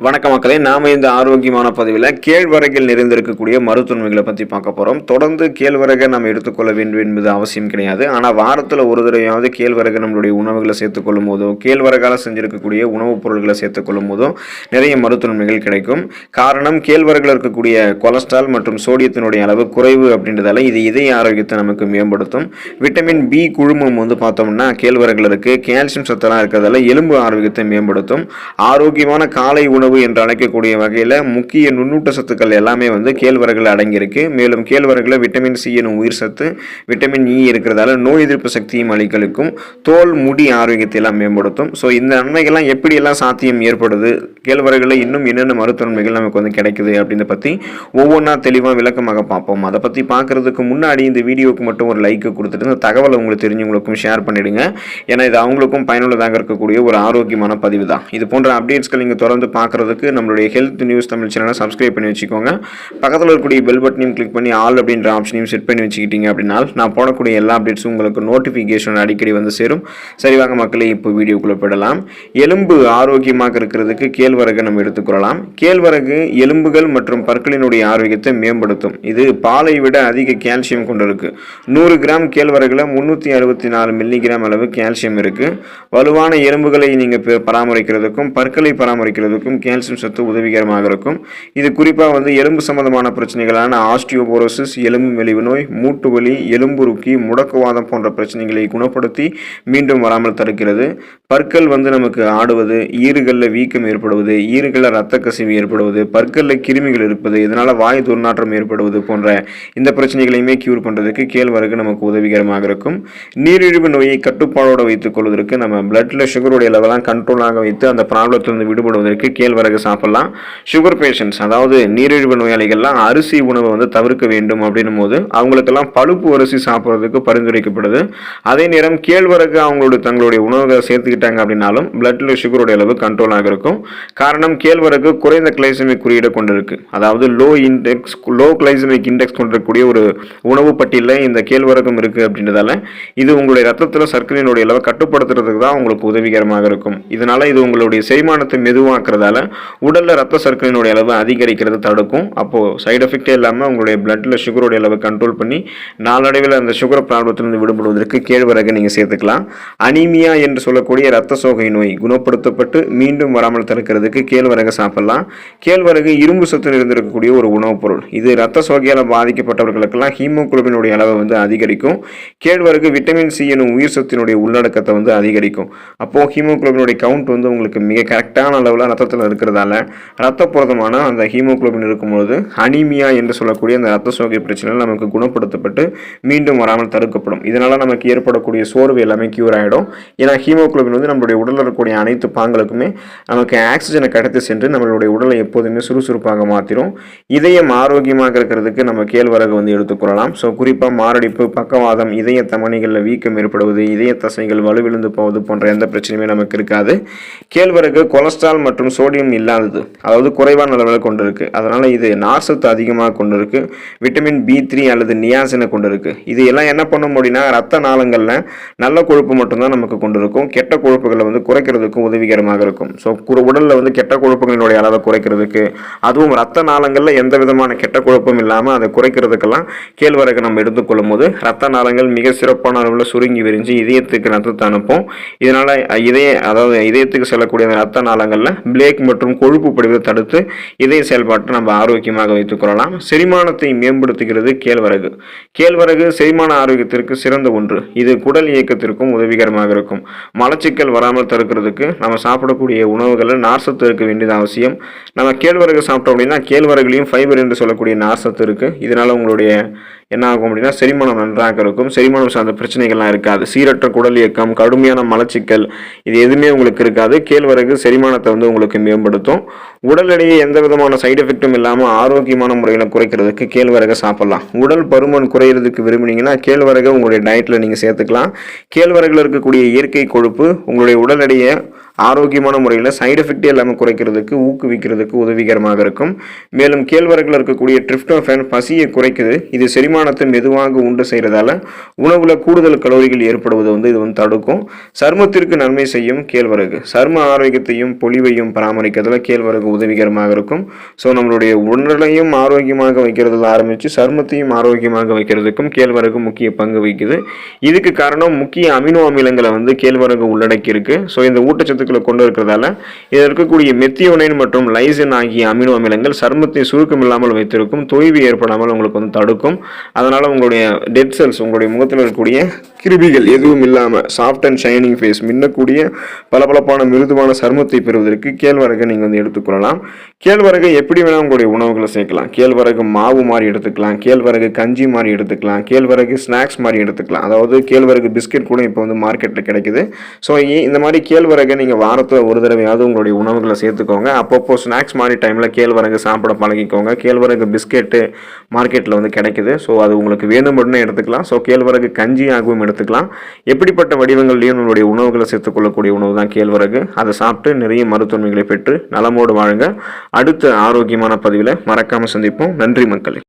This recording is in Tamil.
வணக்க மக்களே நாம இந்த ஆரோக்கியமான பதிவில் கேழ்வரகில் நிறைந்திருக்கக்கூடிய மருத்துவமைகளை பற்றி பார்க்க போகிறோம் தொடர்ந்து கேழ்வரகை நம்ம எடுத்துக்கொள்ள வேண்டும் என்பது அவசியம் கிடையாது. ஆனால் வாரத்தில் ஒரு தடவையாவது கேழ்வரகு நம்மளுடைய உணவுகளை சேர்த்துக்கொள்ளும் போதோ கேழ்வரகால் செஞ்சிருக்கக்கூடிய உணவுப் பொருட்களை சேர்த்துக்கொள்ளும் போதோ நிறைய மருத்துவமைகள் கிடைக்கும். காரணம் கேழ்வரகில் இருக்கக்கூடிய கொலஸ்ட்ரால் மற்றும் சோடியத்தினுடைய அளவு குறைவு அப்படின்றதால இது இதய ஆரோக்கியத்தை நமக்கு மேம்படுத்தும். விட்டமின் பி குழுமம் வந்து பார்த்தோம்னா கேழ்வரகில் இருக்கு. கால்சியம் சத்தெல்லாம் இருக்கிறதால எலும்பு ஆரோக்கியத்தை மேம்படுத்தும். ஆரோக்கியமான காலை உணவு என்று அழைக்கக்கூடிய வகையில் முக்கிய நுண்ணூட்ட சத்துக்கள் எல்லாமே வந்து கேழ்வரகுல அடங்கியிருக்கு. மேலும் கேழ்வரகுல விட்டமின் சி எனும் உயிர் சத்து விட்டமின் இ இருக்கிறதால நோய் எதிர்ப்பு சக்தியும் அளிக்கலுக்கும் தோல் முடி ஆரோக்கியத்தை எல்லாம் மேம்படுத்தும். ஸோ இந்த நன்மைகள்லாம் எப்படியெல்லாம் சாத்தியம் ஏற்படுது? கேழ்வரகுல இன்னும் என்னென்ன மருத்துவ நன்மைகள் நமக்கு வந்து கிடைக்குது அப்படின்றத பற்றி ஒவ்வொன்றா தெளிவாக விளக்கமாக பார்ப்போம். அதை பற்றி பார்க்கறதுக்கு முன்னாடி இந்த வீடியோவுக்கு மட்டும் ஒரு லைக்கு கொடுத்துட்டு இந்த தகவலை உங்களுக்கு தெரிஞ்சவங்களுக்கும் ஷேர் பண்ணிவிடுங்க ஏன்னா இது அவங்களுக்கும் பயனுள்ளதாக இருக்கக்கூடிய ஒரு ஆரோக்கியமான பதிவு தான். இது போன்ற அப்டேட்ஸ்கள் நீங்கள் தொடர்ந்து பார்க்குறதுக்கு நம்மளுடைய ஹெல்த் நியூஸ் தமிழ் சேனலை சப்ஸ்கிரைப் பண்ணி வச்சுக்கோங்க. பக்கத்தில் இருக்கக்கூடிய பெல் பட்டனையும் கிளிக் பண்ணி ஆல் அப்படின்ற ஆப்ஷனையும் செட் பண்ணி வச்சுக்கிட்டீங்க அப்படின்னா நான் போடக்கூடிய எல்லா அப்டேட்ஸும் உங்களுக்கு நோட்டிஃபிகேஷன் அடிக்கடி வந்து சேரும். சரி வாங்க மக்களே இப்போ வீடியோக்குள்ளே போயிடலாம். எலும்பு ஆரோக்கியமாக இருக்கிறதுக்கு கேழ்வரகு நம்ம எடுத்துக்கொள்ளலாம் கேழ்வரகு எலும்புகள் மற்றும் பற்களினுடைய ஆரோக்கியத்தை மேம்படுத்தும். இது பாலை விட அதிக கால்சியம் கொண்டிருக்கு. நூறு கிராம் கேழ்வரகுல முந்நூற்றி அறுபத்தி நாலு மில்லிகிராம் அளவு கால்சியம் இருக்கு. வலுவான எலும்புகளை நீங்கள் பராமரிக்கிறதுக்கும் பற்களை பராமரிக்கிறதுக்கும் கால்சியம் சத்து உதவிகரமாக இருக்கும். இது குறிப்பாக வந்து எலும்பு சம்பந்தமான பிரச்சனைகளான ஆஸ்டியோபோரோசிஸ் எலும்பு மெலிவு நோய் மூட்டு வலி எலும்புருக்கி முடக்குவாதம் போன்ற பிரச்சனைகளை குணப்படுத்தி மீண்டும் வராமல் தடுக்கிறது. பற்கள் வந்து நமக்கு ஆடுவது ஈறுகளில் வீக்கம் ஏற்படுவது ஈறுகளில் ரத்த கசிவு ஏற்படுவது பற்களில் கிருமிகள் இருப்பது இதனால் வாய் துர்நாற்றம் ஏற்படுவது போன்ற இந்த பிரச்சனைகளையுமே கியூர் பண்ணுறதுக்கு கேழ்வரகு நமக்கு உதவிகரமாக இருக்கும். நீரிழிவு நோயை கட்டுப்பாடோடு வைத்துக் கொள்வதற்கு நம்ம பிளட்டில் சுகருடைய லெவலாம் கண்ட்ரோலாக வைத்து அந்த ப்ராப்ளத்திலிருந்து விடுபடுவதற்கு கேழ்வரகு சாப்பிடலாம். சுகர் பேஷண்ட்ஸ் அதாவது நீரிழிவு நோயாளிகள்லாம் அரிசி உணவை வந்து தவிர்க்க வேண்டும் அப்படின்னும் போது அவங்களுக்கெல்லாம் பழுப்பு அரிசி சாப்பிட்றதுக்கு பரிந்துரைக்கப்படுது. அதே நேரம் கேழ்வரகு அவங்களோட தங்களுடைய உணவுகளை சேர்த்துக்கிட்டாங்க அப்படின்னாலும் பிளட்டில் சுகருடைய அளவு கண்ட்ரோலாக இருக்கும். காரணம் கேழ்வரகு குறைந்த கிளைசமிக் குறியீடு கொண்டிருக்கு. அதாவது low index low glycemic index கொண்டிருக்கக்கூடிய ஒரு உணவு பட்டியலில் இந்த கேழ்வரகம் இருக்குது அப்படின்றதால இது உங்களுடைய ரத்தத்தில் சர்க்கரையினுடைய அளவை கட்டுப்படுத்துறதுக்கு தான் உங்களுக்கு உதவிகரமாக இருக்கும். இதனால் இது உங்களுடைய செரிமானத்தை மெதுவாக்குறதால உடலில் ரத்த சர்க்கரையினுடைய அளவு அதிகரிக்கிறது தடுக்கும். அப்போது சைடு எஃபெக்டே இல்லாமல் உங்களுடைய பிளட்டில் சுகருடைய அளவை கண்ட்ரோல் பண்ணி நாளடைவில் அந்த சுகர் ப்ராப்ளத்திலிருந்து விடுபடுவதற்கு கேழ்வரகு நீங்கள் சேர்த்துக்கலாம். அனீமியா என்று சொல்லக்கூடிய ரத்த சோகை நோய் குணப்படுத்தப்பட்டு மீண்டும் வராமல் தடுக்கிறதுக்கு கேழ்வரகு சாப்பிடலாம். கேழ்வரகு இரும்பு சத்து நிறைந்திருக்கக்கூடிய ஒரு உணவுப் பொருள். இது ரத்த சோகையால் பாதிக்கப்பட்டவர்களுக்கெல்லாம் ஹீமோகுளோபினுடைய அளவை வந்து அதிகரிக்கும். கேழ்வரகு விட்டமின் சி எனும் உயிர் சத்தினுடைய உள்ளடக்கத்தை வந்து அதிகரிக்கும். அப்போது ஹீமோகுளோபினுடைய கவுண்ட் வந்து உங்களுக்கு மிக கரெக்டான அளவில் ரத்தத்தில் இருக்கிறதால ரத்த புரதமான அந்த ஹீமோகுளோபின் இருக்கும்போது அனீமியா என்று சொல்லக்கூடிய அந்த ரத்த சோகை பிரச்சனைகள் நமக்கு குணப்படுத்தப்பட்டு மீண்டும் வராமல் தடுக்கப்படும். இதனால் நமக்கு ஏற்படக்கூடிய சோர்வு எல்லாமே கியூர் ஆகிடும் ஏன்னா ஹீமோகுளோபின் வந்து நம்மளுடைய உடலில் இருக்கக்கூடிய அனைத்து பாங்களுக்குமே நமக்கு ஆக்சிஜனை கடத்தி சென்று நம்மளுடைய உடலை எப்போதுமே சுறுசுறுப்பாக மாற்றிடும் இதயம் ஆரோக்கியமாக இருக்கிறதுக்கு நம்ம கேழ்வரகு வந்து எடுத்துக்கொள்ளலாம் ஸோ குறிப்பாக மாரடைப்பு பக்கவாதம் இதய தமணிகளில் வீக்கம் ஏற்படுவது இதய தசைகள் வலுவிழுந்து போவது போன்ற எந்த பிரச்சனையுமே நமக்கு இருக்காது. கேழ்வரகு கொலஸ்ட்ரால் மற்றும் சோடியம் இல்லாதது அதாவது குறைவான அளவில் கொண்டிருக்கு. அதனால் இது நார்சத்து அதிகமாக கொண்டிருக்கு விட்டமின் பி த்ரீ அல்லது நியாசினை கொண்டிருக்கு. இது எல்லாம் என்ன பண்ணும் அப்படின்னா ரத்த நாளங்களில் நல்ல கொழுப்பு மட்டும்தான் நமக்கு கொண்டிருக்கும். கெட்ட கொழுப்புகளை வந்து குறைக்கிறதுக்கும் உதவிகரமாக இருக்கும். ஸோ உடலில் வந்து கெட்ட கொழுப்புகளினுடைய அளவை குறைக்கிறதுக்கு அதுவும் ரத்த நாளங்களில் எந்த விதமான கெட்ட கொழுப்பும் இல்லாமல் அதை குறைக்கிறதுக்கெல்லாம் கேழ்வரகு நம்ம எடுத்துக்கொள்ளும் போது ரத்த நாளங்கள் மிக சிறப்பான அளவில் சுருங்கி விரிஞ்சு இதயத்துக்கு ரத்தத்தை அனுப்பும். இதனால் இதய அதாவது இதயத்துக்கு செல்லக்கூடிய ரத்த நாளங்களில் பிளேக் மற்றும் மற்றும் கொழுப்பு படிவதை தடுத்து இதய செயல்பாட்டை நம்ம ஆரோக்கியமாக வைத்துக்கொள்ளலாம் செரிமானத்தை மேம்படுத்துகிறது கேழ்வரகு. கேழ்வரகு செரிமான ஆரோக்கியத்திற்கு சிறந்த ஒன்று. இது குடல் இயக்கத்திற்கும் உதவிகரமாக இருக்கும். மலச்சிக்கல் வராமல் தடுக்கிறதுக்கு நம்ம சாப்பிடக்கூடிய உணவுகளில் நார்சத்து இருக்க வேண்டியது அவசியம். நம்ம கேழ்வரகு சாப்பிட்டோம் அப்படின்னா கேழ்வரகுலையும் ஃபைபர் என்று சொல்லக்கூடிய நார்சத்து இருக்குது இதனால் உங்களுடைய என்ன ஆகும் அப்படின்னா செரிமானம் நன்றாக இருக்கும். செரிமானம் சார்ந்த பிரச்சனைகள்லாம் இருக்காது. சீரற்ற குடல் இயக்கம் கடுமையான மலச்சிக்கல் இது எதுவுமே உங்களுக்கு இருக்காது. கேழ்வரகு செரிமானத்தை வந்து உங்களுக்கு மேம்படுத்தும். உடல் எடையை எந்த விதமான சைடு எஃபெக்ட்டும் இல்லாமல் ஆரோக்கியமான முறையில் குறைக்கிறதுக்கு கேழ்வரகை சாப்பிட்லாம். உடல் பருமன் குறையிறதுக்கு விரும்புனீங்கன்னா கேழ்வரகை உங்களுடைய டயட்டில் நீங்கள் சேர்த்துக்கலாம். கேழ்வரகில் இருக்கக்கூடிய இயற்கை கொழுப்பு உங்களுடைய உடல் எடையை ஆரோக்கியமான முறையில் சைடு எஃபெக்டே இல்லாமல் குறைக்கிறதுக்கு ஊக்குவிக்கிறதுக்கு உதவிகரமாக இருக்கும். மேலும் கேழ்வரகில் இருக்கக்கூடிய ட்ரிப்டோஃபேன் பசியை குறைக்குது. இது செரிமானத்தை மெதுவாக உண்டு செய்கிறதால உணவில் கூடுதல் கலோரிகள் ஏற்படுவதை வந்து இது வந்து தடுக்கும். சருமத்திற்கு நன்மை செய்யும் கேழ்வரகு. சரும ஆரோக்கியத்தையும் பொலிவையும் பராமரிக்கிறதுல கேழ்வரகு உதவிகரமாக இருக்கும். ஸோ நம்மளுடைய உடலையும் ஆரோக்கியமாக வைக்கிறதுல ஆரம்பித்து சருமத்தையும் ஆரோக்கியமாக வைக்கிறதுக்கும் கேழ்வரகு முக்கிய பங்கு வகிக்குது. இதுக்கு காரணம் முக்கிய அமினோ அமிலங்களை வந்து கேழ்வரகு உள்ளடக்கி ஸோ இந்த ஊட்டச்சத்துக்களை கொண்டு இருக்கிறதால இதில் இருக்கக்கூடிய மெத்தியோனைன் மற்றும் லைசின் ஆகிய அமினோ அமிலங்கள் சருமத்தை சுருக்கம் இல்லாமல் வைத்திருக்கும் தொய்வு ஏற்படாமல் உங்களுக்கு வந்து தடுக்கும். அதனால் உங்களுடைய டெட் செல்ஸ் உங்களுடைய முகத்தில் இருக்கக்கூடிய கிருபிகள் எதுவும் இல்லாமல் சாஃப்ட் அண்ட் ஷைனிங் ஃபேஸ் மின்னக்கூடிய பளபளப்பான மிருதுவான சருமத்தை பெறுவதற்கு கேழ்வரகை நீங்கள் வந்து சொல்லலாம். கேழ்வரகு எப்படி வேணால் உங்களுடைய உணவுகளை சேர்க்கலாம். கேழ்வரகு மாவு மாதிரி எடுத்துக்கலாம். கேழ்வரகு கஞ்சி மாதிரி எடுத்துக்கலாம். கேழ்வரகு ஸ்நாக்ஸ் மாதிரி எடுத்துக்கலாம். அதாவது கேழ்வரகு பிஸ்கெட் கூட இப்போ வந்து மார்க்கெட்டில் கிடைக்குது. ஸோ இந்த மாதிரி கேழ்வரகை நீங்கள் வாரத்தில் ஒரு தடவையாவது உங்களுடைய உணவுகளை சேர்த்துக்கோங்க. அப்பப்போ ஸ்நாக்ஸ் மாதிரி டைமில் கேழ்வரகு சாப்பிட பழகிக்கோங்க. கேழ்வரகு பிஸ்கெட்டு மார்க்கெட்டில் வந்து கிடைக்குது. ஸோ அது உங்களுக்கு வேணும் மட்டும் எடுத்துக்கலாம். ஸோ கேழ்வரகு கஞ்சியாகவும் எடுத்துக்கலாம். எப்படிப்பட்ட வடிவங்கள்லையும் உங்களுடைய உணவுகளை சேர்த்துக்கொள்ளக்கூடிய உணவு தான் கேழ்வரகு. அதை சாப்பிட்டு நிறைய மருத்துவமைகளை பெற்று நலமோடு வாழுங்க. அடுத்த ஆரோக்கியமான பதிவில் மறக்காமல் சந்திப்போம். நன்றி மக்களே.